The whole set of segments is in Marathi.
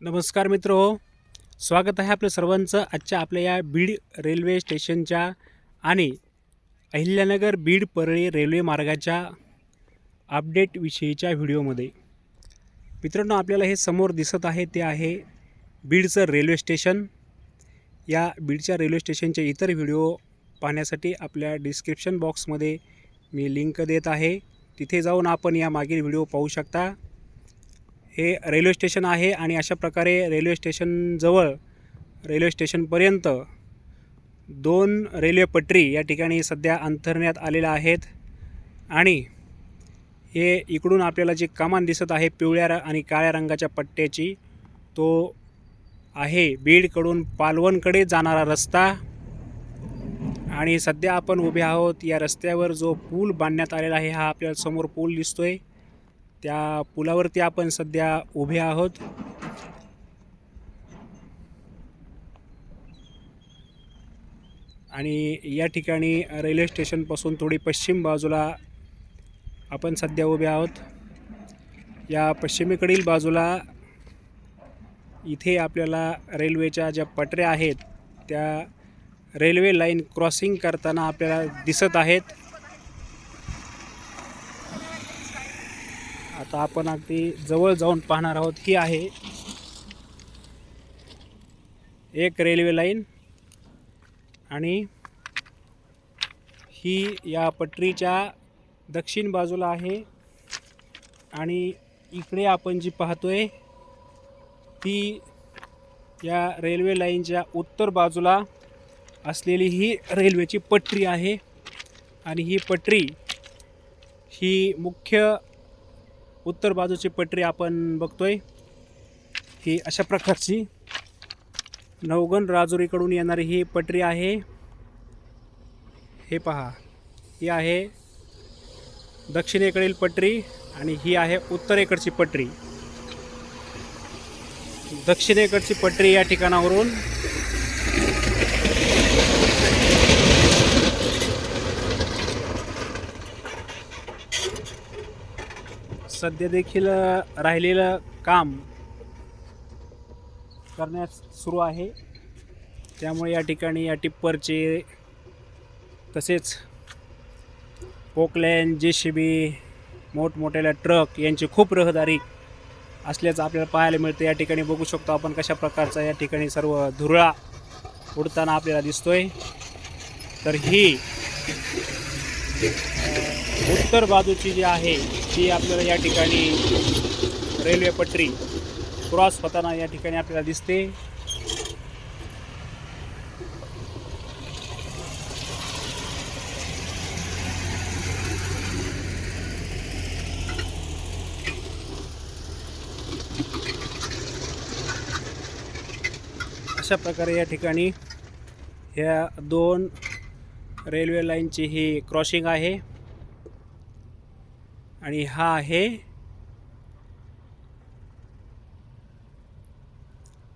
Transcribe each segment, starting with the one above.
नमस्कार मित्र. हो स्वागत आहे आपलं सर्वांचं आजच्या आपल्या या बीड रेल्वे स्टेशनच्या आणि अहिल्यानगर बीड परळी रेल्वे मार्गाच्या अपडेटविषयीच्या व्हिडिओमध्ये. मित्रांनो आपल्याला हे समोर दिसत आहे ते आहे बीडचं रेल्वे स्टेशन. या बीडच्या रेल्वे स्टेशनचे इतर व्हिडिओ पाहण्यासाठी आपल्या डिस्क्रिप्शन बॉक्समध्ये मी लिंक देत आहे. तिथे जाऊन आपण या मागील व्हिडिओ पाहू शकता. हे रेल्वे स्टेशन आहे आणि अशा प्रकारे रेल्वे स्टेशनजवळ रेल्वे स्टेशनपर्यंत दोन रेल्वे पटरी या ठिकाणी सध्या अंथरण्यात आलेल्या आहेत. आणि हे इकडून आपल्याला जे कमान दिसत आहे पिवळ्या आणि काळ्या रंगाच्या पट्ट्याची तो आहे बीडकडून पालवणकडे जाणारा रस्ता. आणि सध्या आपण उभे आहोत या रस्त्यावर जो पूल बांधण्यात आलेला आहे हा आपल्याला समोर पूल दिसतोय. त्या पुलावरती आपण सध्या उभे आहोत. आणि या ठिकाणी रेल्वे स्टेशनपासून थोडी पश्चिम बाजूला आपण सध्या उभे आहोत. या पश्चिमेकडील बाजूला इथे आपल्याला रेल्वेच्या ज्या पटऱ्या आहेत त्या रेल्वे लाईन क्रॉसिंग करताना आपल्याला दिसत आहेत. आता आपण अगदी जवळ जाऊन पाहणार आहोत ही आहे एक रेल्वे लाईन आणि ही या पटरीच्या दक्षिण बाजूला आहे. आणि इकडे आपण जी पाहतोय ती या रेल्वे लाईनच्या उत्तर बाजूला असलेली ही रेल्वेची पटरी आहे. आणि ही पटरी ही मुख्य उत्तर बाजूची पटरी आपण बघतोय. ही अशा प्रकारची नवगण राजुरीकडून येणारी ही पटरी आहे. हे पहा ही आहे दक्षिणेकडील पटरी आणि ही आहे उत्तरेकडची पटरी. दक्षिणेकडची पटरी या ठिकाणावरून सध्या देखील राहिलेलं काम करण्यास सुरू आहे. त्यामुळे या ठिकाणी या टिप्परचे तसेच पोकलॅन जे सी बी मोठमोठ्याला ट्रक यांची खूप रहदारी असल्याचं आपल्याला पाहायला मिळतं. या ठिकाणी बघू शकतो आपण कशा प्रकारचा या ठिकाणी सर्व धुरळा उडताना आपल्याला दिसतोय. तर ही उत्तर बाजूची जी आहे ती आपल्याला या ठिकाणी रेल्वे पटरी क्रॉस होताना या ठिकाणी आपल्याला दिसते. अशा प्रकारे या ठिकाणी ह्या दोन रेल्वे लाईनची ही क्रॉसिंग आहे. आणि हा आहे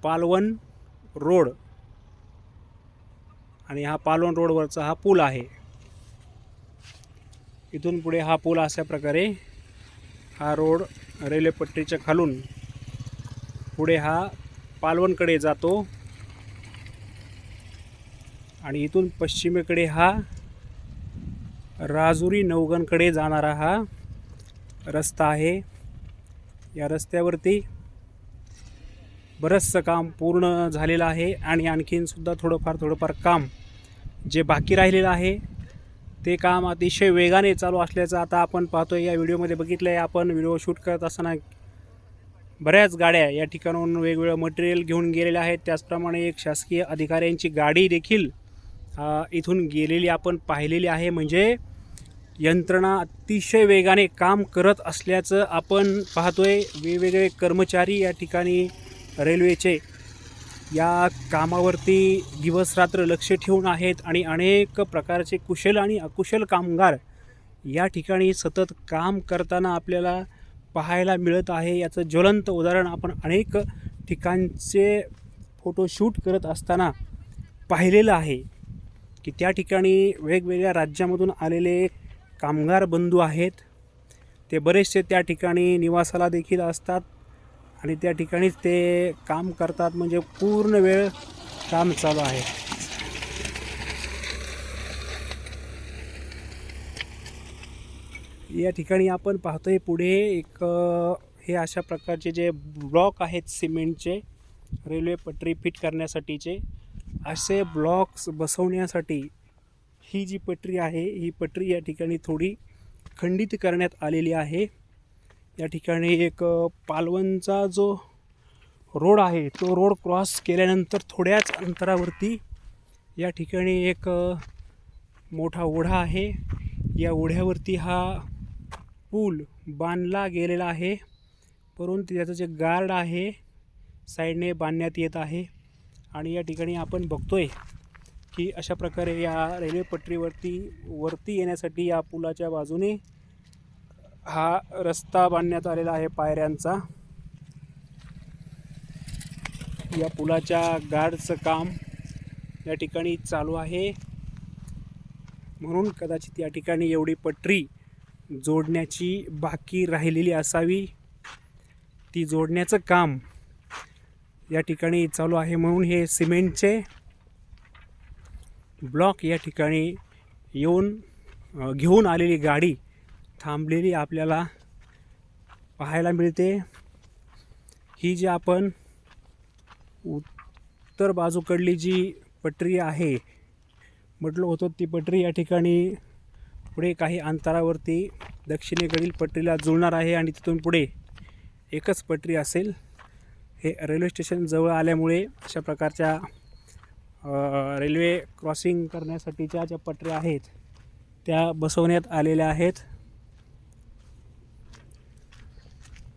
पालवण रोड. आणि हा पालवण रोडवरचा हा पूल आहे. इथून पुढे हा पूल अशा प्रकारे हा रोड रेल्वे पट्टीच्या खालून पुढे हा पालवणकडे जातो. आणि इथून पश्चिमेकडे हा राजुरी नवगणकडे जाणारा हा रस्ता आहे. या रस्त्यावरती बरंचसं काम पूर्ण झालेलं आहे आणि आणखीनसुद्धा थोडंफार थोडंफार काम जे बाकी राहिलेलं आहे ते काम अतिशय वेगाने चालू असल्याचं आता आपण पाहतोय. या व्हिडिओमध्ये बघितलं आहे आपण व्हिडिओ शूट करत असताना बऱ्याच गाड्या या ठिकाणाहून वेगवेगळं मटेरियल घेऊन गेलेल्या आहेत. त्याचप्रमाणे एक शासकीय अधिकाऱ्यांची गाडी देखील इथून गेलेली आपण पाहिलेली आहे. म्हणजे यंत्रणा अतिशय वेगाने काम करत असल्याचं आपण पाहतोय. वेगवेगळे कर्मचारी या ठिकाणी रेल्वेचे या कामावरती दिवसरात्र लक्ष ठेवून आहेत आणि अनेक प्रकारचे कुशल आणि अकुशल कामगार या ठिकाणी सतत काम करताना आपल्याला पाहायला मिळत आहे. याचं ज्वलंत उदाहरण आपण अनेक ठिकाणचे फोटोशूट करत असताना पाहिलेलं आहे की त्या ठिकाणी वेगवेगळ्या राज्यामधून आलेले कामगार बंधू आहेत. ते बरेचसे त्या ठिकाणी निवासाला देखील असतात आणि त्या ठिकाणीच ते काम करतात. म्हणजे पूर्ण वेळ काम चालू आहे. या ठिकाणी आपण पाहतोय पुढे एक हे अशा प्रकारचे जे ब्लॉक आहेत सिमेंटचे रेल्वे पटरी फिट करण्यासाठीचे असे ब्लॉक्स बसवण्यासाठी ही जी पटरी आहे ही पटरी या ठिकाणी थोडी खंडित करण्यात आलेली आहे. या ठिकाणी एक पालवनचा जो रोड आहे तो रोड क्रॉस केल्यानंतर थोड्याच अंतरावरती या ठिकाणी एक मोठा ओढा आहे. या ओढ्यावरती हा पूल बांधला गेलेला आहे. परंतु त्याचं जे गार्ड आहे साईडने बांधण्यात येत आहे. आणि या ठिकाणी आपण बघतोय की अशा प्रकारे या रेल्वे पटरीवरती वरती येण्यासाठी या पुलाच्या बाजूने हा रस्ता बांधण्यात आलेला आहे पायऱ्यांचा. या पुलाच्या गार्डचं काम या ठिकाणी चालू आहे. म्हणून कदाचित या ठिकाणी एवढी पटरी जोडण्याची बाकी राहिलेली असावी. ती जोडण्याचं काम या ठिकाणी चालू आहे. म्हणून हे सिमेंटचे ब्लॉक या ठिकाणी येऊन घेऊन आलेली गाडी थांबलेली आपल्याला पाहायला मिळते. ही जी आपण उत्तर बाजूकडली जी पटरी आहे म्हटलं होतं ती पटरी या ठिकाणी पुढे काही अंतरावरती दक्षिणेकडील पटरीला जुळणार आहे आणि तिथून पुढे एकच पटरी असेल. हे रेल्वे स्टेशन जवळ आल्यामुळे अशा प्रकारच्या रेल्वे क्रॉसिंग करण्यासाठीच्या ज्या पटऱ्या आहेत त्या बसवण्यात आलेल्या आहेत.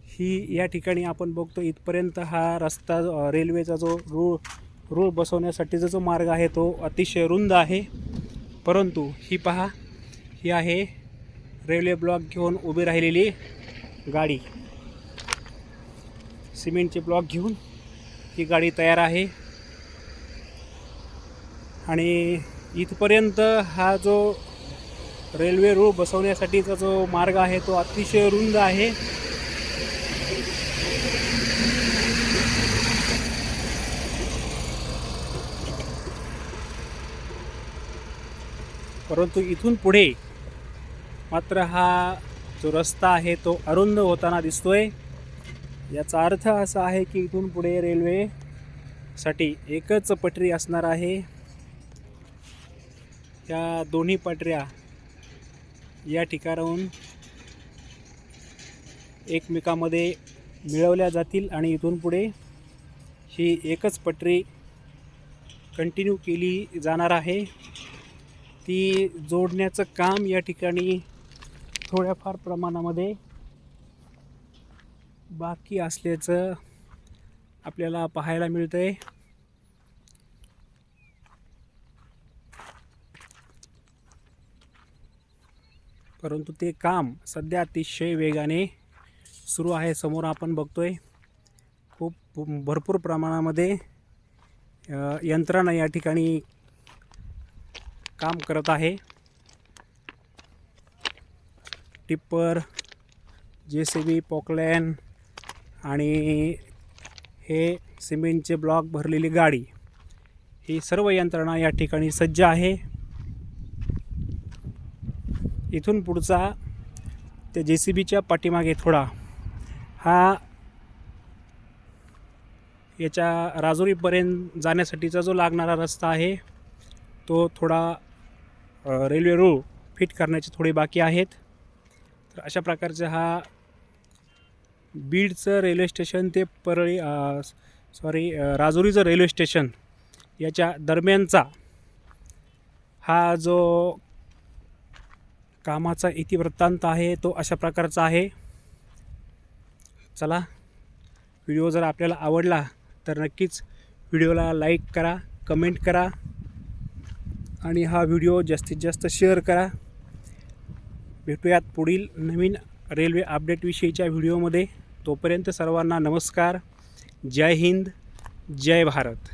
ही या ठिकाणी आपण बघतो इथपर्यंत हा रस्ता रेल्वेचा जो रूळ रूळ बसवण्यासाठीचा जो मार्ग आहे तो अतिशय रुंद आहे. परंतु ही पहा ही आहे रेल्वे ब्लॉक घेऊन उभी राहिलेली गाडी. सिमेंटचे ब्लॉक घेऊन ही गाडी तयार आहे. आणि इथपर्यंत हा जो रेल्वे रूळ बसवण्यासाठीचा जो मार्ग आहे तो अतिशय रुंद आहे. परंतु इथून पुढे मात्र हा जो रस्ता आहे तो अरुंद होताना दिसतोय. याचा अर्थ असा आहे की इथून पुढे रेल्वेसाठी एकच पटरी असणार आहे. त्या दोन्ही पटऱ्या या ठिकाणाहून एकमेकामध्ये मिळवल्या जातील आणि इथून पुढे ही एकच पटरी कंटिन्यू केली जाणार आहे. ती जोडण्याचं काम या ठिकाणी थोड्याफार प्रमाणामध्ये बाकी असल्याचं आपल्याला पाहायला मिळतं आहे परंतु ते काम सध्या अतिशय वेगाने सुरू आहे. समोर आपण बघतोय खूप भरपूर प्रमाणामध्ये यंत्रणा या ठिकाणी काम करत आहे. टिप्पर जे सी बी पॉकलॅन आणि हे सिमेंटचे ब्लॉक भरलेली गाडी ही सर्व यंत्रणा या ठिकाणी सज्ज आहे. इथून पुढचा त्या जे सी बीच्या पाठीमागे थोडा हा याच्या राजुरीपर्यंत जाण्यासाठीचा जो लागणारा रस्ता आहे तो थोडा रेल्वे रूळ फिट करण्याचे थोडे बाकी आहेत. तर अशा प्रकारचा हा बीडचं रेल्वे स्टेशन ते परळी सॉरी राजुरीचं रेल्वे स्टेशन याच्या दरम्यानचा हा जो कामाचा इतिवृत्तांत आहे तो अशा प्रकारचा आहे. चला व्हिडिओ जर आपल्याला आवडला तर नक्कीच व्हिडिओला लाईक करा कमेंट करा आणि हा व्हिडिओ जास्तीत जास्त शेअर करा. भेटूयात पुढील नवीन रेल्वे अपडेटविषयीच्या व्हिडिओमध्ये. तोपर्यंत सर्वांना नमस्कार. जय हिंद जय भारत.